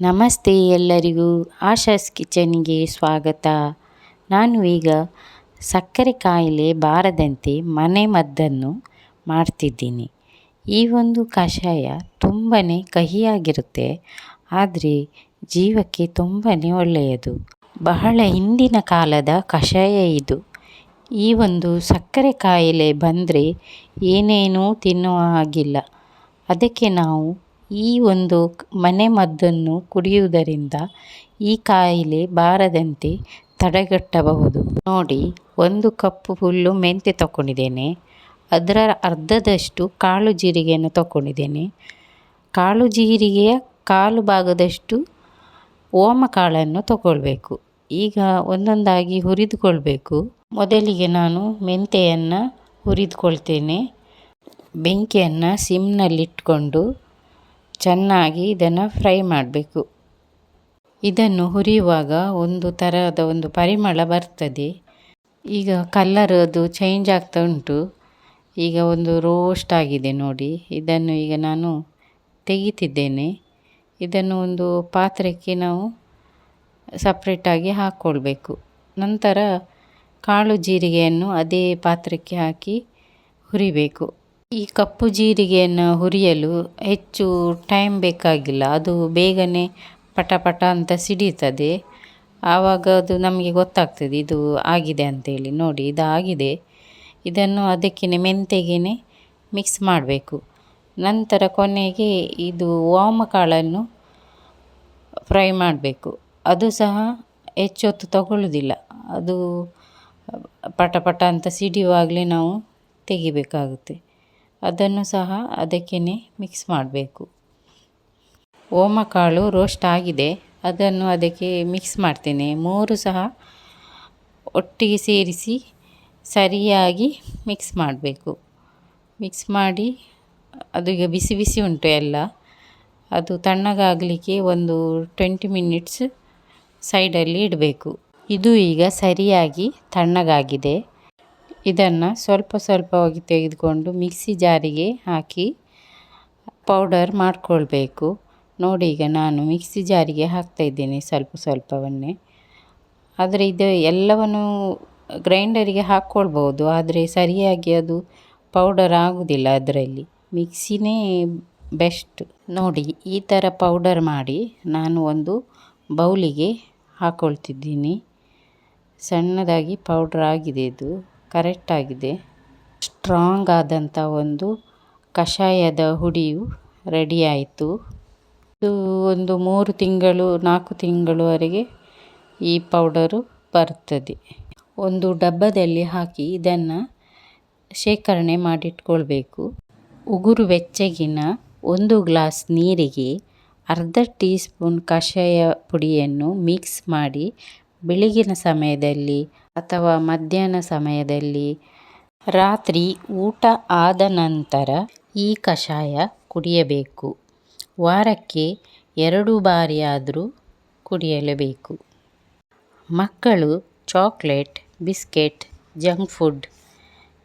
ನಮಸ್ತೆ ಎಲ್ಲರಿಗೂ ಆಶಾಸ್ ಕಿಚನ್ಗೆ ಸ್ವಾಗತ. ನಾನು ಈಗ ಸಕ್ಕರೆ ಕಾಯಿಲೆ ಬಾರದಂತೆ ಮನೆ ಮದ್ದನ್ನು ಮಾಡ್ತಿದ್ದೀನಿ. ಈ ಒಂದು ಕಷಾಯ ತುಂಬಾ ಕಹಿಯಾಗಿರುತ್ತೆ, ಆದರೆ ಜೀವಕ್ಕೆ ತುಂಬಾ ಒಳ್ಳೆಯದು. ಬಹಳ ಹಿಂದಿನ ಕಾಲದ ಕಷಾಯ ಇದು. ಈ ಒಂದು ಸಕ್ಕರೆ ಕಾಯಿಲೆ ಬಂದರೆ ಏನೇನೂ ತಿನ್ನುವ ಹಾಗಿಲ್ಲ. ಅದಕ್ಕೆ ನಾವು ಈ ಒಂದು ಮನೆ ಮದ್ದನ್ನು ಕುಡಿಯುವುದರಿಂದ ಈ ಕಾಯಿಲೆ ಬಾರದಂತೆ ತಡೆಗಟ್ಟಬಹುದು. ನೋಡಿ, ಒಂದು ಕಪ್ಪು ಫುಲ್ಲು ಮೆಂತೆ ತಗೊಂಡಿದ್ದೇನೆ ಅದರ ಅರ್ಧದಷ್ಟು ಕಾಳು ಜೀರಿಗೆಯನ್ನು ತಗೊಂಡಿದ್ದೇನೆ ಕಾಳು ಜೀರಿಗೆಯ ಕಾಲು ಭಾಗದಷ್ಟು ಓಮ ಕಾಳನ್ನು ತಗೊಳ್ಬೇಕು ಈಗ ಒಂದೊಂದಾಗಿ ಹುರಿದುಕೊಳ್ಬೇಕು. ಮೊದಲಿಗೆ ನಾನು ಮೆಂತೆಯನ್ನು ಹುರಿದುಕೊಳ್ತೇನೆ. ಬೆಂಕಿಯನ್ನು ಸಿಮ್ನಲ್ಲಿಟ್ಕೊಂಡು ಚೆನ್ನಾಗಿ ಇದನ್ನು ಫ್ರೈ ಮಾಡಬೇಕು. ಇದನ್ನು ಹುರಿಯುವಾಗ ಒಂದು ಥರದ ಒಂದು ಪರಿಮಳ ಬರ್ತದೆ. ಈಗ ಕಲ್ಲರ್ ಅದು ಚೇಂಜ್ ಆಗ್ತಾ ಉಂಟು. ಈಗ ಒಂದು ರೋಸ್ಟ್ ಆಗಿದೆ ನೋಡಿ. ಇದನ್ನು ಈಗ ನಾನು ತೆಗಿತಿದ್ದೇನೆ. ಇದನ್ನು ಒಂದು ಪಾತ್ರಕ್ಕೆ ನಾವು ಸಪ್ರೇಟಾಗಿ ಹಾಕ್ಕೊಳ್ಬೇಕು ನಂತರ ಕಾಳು ಜೀರಿಗೆಯನ್ನು ಅದೇ ಪಾತ್ರಕ್ಕೆ ಹಾಕಿ ಹುರಿಬೇಕು. ಈ ಕಪ್ಪು ಜೀರಿಗೆಯನ್ನು ಹುರಿಯಲು ಹೆಚ್ಚು ಟೈಮ್ ಬೇಕಾಗಿಲ್ಲ. ಅದು ಬೇಗನೆ ಪಟ ಪಟ ಅಂತ ಸಿಡಿತದೆ. ಆವಾಗ ಅದು ನಮಗೆ ಗೊತ್ತಾಗ್ತದೆ, ಇದು ಆಗಿದೆ ಅಂತೇಳಿ ನೋಡಿ ಇದು ಆಗಿದೆ ಇದನ್ನು ಅದಕ್ಕೇ ಮೆಂತೆಗೇ ಮಿಕ್ಸ್ ಮಾಡಬೇಕು. ನಂತರ ಕೊನೆಗೆ ಇದು ಕಾಳನ್ನು ಫ್ರೈ ಮಾಡಬೇಕು. ಅದು ಸಹ ಹೆಚ್ಚೊತ್ತು ತಗೊಳ್ಳೋದಿಲ್ಲ ಅದು ಪಟ ಪಟ ಅಂತ ಸಿಡಿಯುವಾಗಲೇ ನಾವು ತೆಗಿಬೇಕಾಗುತ್ತೆ. ಅದನ್ನು ಸಹ ಅದಕ್ಕೇ ಮಿಕ್ಸ್ ಮಾಡಬೇಕು. ಓಮಕಾಳು ರೋಸ್ಟ್ ಆಗಿದೆ. ಅದನ್ನು ಅದಕ್ಕೆ ಮಿಕ್ಸ್ ಮಾಡ್ತೇನೆ. ಮೂರು ಸಹ ಒಟ್ಟಿಗೆ ಸೇರಿಸಿ ಸರಿಯಾಗಿ ಮಿಕ್ಸ್ ಮಾಡಬೇಕು. ಮಿಕ್ಸ್ ಮಾಡಿ ಅದು ಈಗ ಬಿಸಿ ಬಿಸಿ ಉಂಟು ಎಲ್ಲ. ಅದು ತಣ್ಣಗಾಗಲಿಕ್ಕೆ ಒಂದು ಟ್ವೆಂಟಿ ಮಿನಿಟ್ಸ್ ಸೈಡಲ್ಲಿ ಇಡಬೇಕು. ಇದು ಈಗ ಸರಿಯಾಗಿ ತಣ್ಣಗಾಗಿದೆ. ಇದನ್ನು ಸ್ವಲ್ಪ ಸ್ವಲ್ಪವಾಗಿ ತೆಗೆದುಕೊಂಡು ಮಿಕ್ಸಿ ಜಾರಿಗೆ ಹಾಕಿ ಪೌಡರ್ ಮಾಡಿಕೊಳ್ಬೇಕು. ನೋಡಿ ಈಗ ನಾನು ಮಿಕ್ಸಿ ಜಾರಿಗೆ ಹಾಕ್ತಾಯಿದ್ದೇನೆ ಸ್ವಲ್ಪ ಸ್ವಲ್ಪವನ್ನೇ. ಆದರೆ ಇದು ಎಲ್ಲವನ್ನು ಗ್ರೈಂಡರಿಗೆ ಹಾಕ್ಕೊಳ್ಬೋದು ಆದರೆ ಸರಿಯಾಗಿ ಅದು ಪೌಡರ್ ಆಗುವುದಿಲ್ಲ ಅದರಲ್ಲಿ. ಮಿಕ್ಸಿನೇ ಬೆಸ್ಟ್. ನೋಡಿ, ಈ ಥರ ಪೌಡರ್ ಮಾಡಿ ನಾನು ಒಂದು ಬೌಲಿಗೆ ಹಾಕ್ಕೊಳ್ತಿದ್ದೀನಿ ಸಣ್ಣದಾಗಿ ಪೌಡ್ರ್ ಆಗಿದೆ ಇದು. ಕರೆಕ್ಟಾಗಿದೆ. ಸ್ಟ್ರಾಂಗ್ ಆದಂಥ ಒಂದು ಕಷಾಯದ ಹುಡಿಯು ರೆಡಿ ಆಯಿತು. ಇದು ಒಂದು ಮೂರು ತಿಂಗಳು, ನಾಲ್ಕು ತಿಂಗಳವರೆಗೆ ಈ ಪೌಡರು ಬರ್ತದೆ. ಒಂದು ಡಬ್ಬದಲ್ಲಿ ಹಾಕಿ ಇದನ್ನು ಶೇಖರಣೆ ಮಾಡಿಟ್ಕೊಳ್ಬೇಕು. ಉಗುರು ಬೆಚ್ಚಗಿನ ಒಂದು ಗ್ಲಾಸ್ ನೀರಿಗೆ ಅರ್ಧ ಟೀ ಸ್ಪೂನ್ ಕಷಾಯ ಪುಡಿಯನ್ನು ಮಿಕ್ಸ್ ಮಾಡಿ ಬೆಳಗಿನ ಸಮಯದಲ್ಲಿ ಅಥವಾ ಮಧ್ಯಾಹ್ನ ಸಮಯದಲ್ಲಿ ರಾತ್ರಿ ಊಟ ಆದ ನಂತರ ಈ ಕಷಾಯ ಕುಡಿಯಬೇಕು. ವಾರಕ್ಕೆ ಎರಡು ಬಾರಿಯಾದರೂ ಕುಡಿಯಲೇಬೇಕು. ಮಕ್ಕಳು ಚಾಕ್ಲೇಟ್, ಬಿಸ್ಕೆಟ್, ಜಂಕ್ ಫುಡ್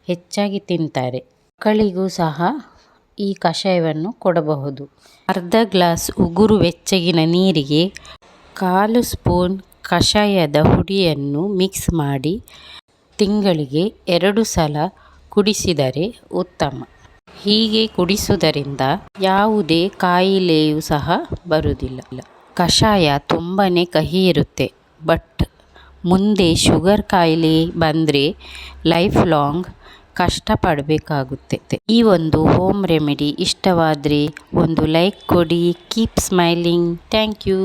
ಹೆಚ್ಚಾಗಿ ತಿಂತಾರೆ. ಮಕ್ಕಳಿಗೂ ಸಹ ಈ ಕಷಾಯವನ್ನು ಕೊಡಬಹುದು. ಅರ್ಧ ಗ್ಲಾಸ್ ಉಗುರು ಬೆಚ್ಚಗಿನ ನೀರಿಗೆ ಕಾಲು ಸ್ಪೂನ್ ಕಷಾಯದ ಹುಡಿಯನ್ನು ಮಿಕ್ಸ್ ಮಾಡಿ ತಿಂಗಳಿಗೆ ಎರಡು ಸಲ ಕುಡಿಸಿದರೆ ಉತ್ತಮ. ಹೀಗೆ ಕುಡಿಸುವುದರಿಂದ ಯಾವುದೇ ಕಾಯಿಲೆಯೂ ಸಹ ಬರುವುದಿಲ್ಲ. ಕಷಾಯ ತುಂಬಾ ಕಹಿ ಇರುತ್ತೆ ಬಟ್ ಮುಂದೆ ಶುಗರ್ ಕಾಯಿಲೆ ಬಂದರೆ ಲೈಫ್ ಲಾಂಗ್ ಕಷ್ಟಪಡಬೇಕಾಗುತ್ತೆ. ಈ ಒಂದು ಹೋಮ್ ರೆಮಿಡಿ ಇಷ್ಟವಾದರೆ ಒಂದು ಲೈಕ್ ಕೊಡಿ, ಕೀಪ್ ಸ್ಮೈಲಿಂಗ್. Thank you.